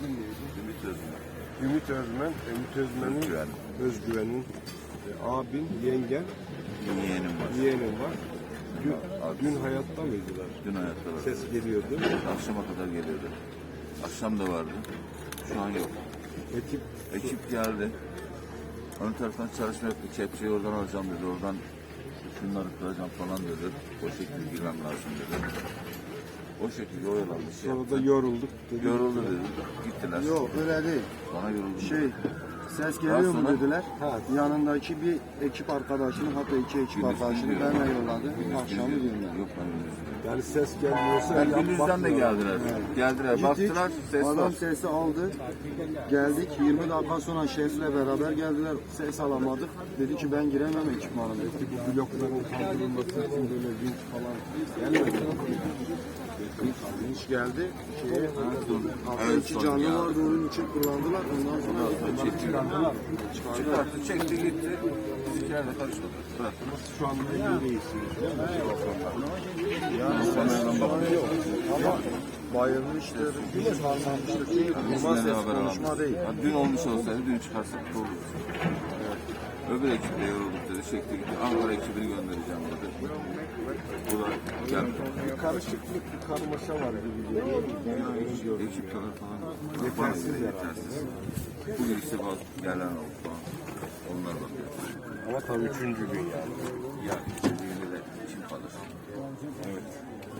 ismin neydi? Ümit Özmen. Ümit Özmen. Ümit Özmen'in Özgüven. Özgüven'in e, abin, yengen, yeğenim var. yeğenin var. Dün, Abi. dün hayatta mıydılar? Dün hayatta var. Ses geliyordu. Akşama kadar geliyordu. Akşam da vardı. Şu an yok. Ekip Ekip geldi. Ön taraftan çalışma yaptı. Kepçeyi oradan alacağım dedi. Oradan şunları kıracağım falan dedi. O şekilde girmem lazım dedi. O şekilde oyalandı. Şey sonra yaptı. da yorulduk dedi. Yoruldu dedi. Gittiler. Yok öyle değil. Bana yoruldu. Şey ses geliyor mu dediler. Ha. Yanındaki bir ekip arkadaşını hatta iki ekip Gündüz arkadaşını gidiyor. benimle yolladı. Gündüz Akşamı gidiyor. gönderdi. Yok ben gündüz. Yani ses gelmiyorsa Ben yap- gündüzden de geldiler. Geldiler. Gittik, Baktılar. Ses adam var. sesi aldı. Geldik 20 dakika sonra şefle beraber geldiler. Ses alamadık. Dedi ki ben giremem ekipmanım dedi. Bu blokların kaldırılması için böyle vinç falan gelmedi Vinç geldi. Şeye, Hatta Evet, iki sonra canlı vardı onun için kullandılar. Ondan sonra Çekti. çıkardılar. Çıkarttı, çekti gitti. Bizimkiler de karışmadı. Bıraktı. Şu anda iyi değilsiniz değil mi? Sonradan bakıyor. ama bayılmıştır, normal Bizimle de ses haber konuşma değil. Dün olmuş olsaydı dün çıkarsak olurdu. Öbür ekiple yorulduk dedi. Çekti gitti. Ankara ekibini göndereceğim dedi. Bu da geldi. Bir karışıklık, bir karmaşa var gibi geliyor. Ekip kadar falan. Yetersiz. Yetersiz. Bugün işte bazı yerler oldu falan. Onlar bakıyor. Ama tabii üçüncü gün yani. Yani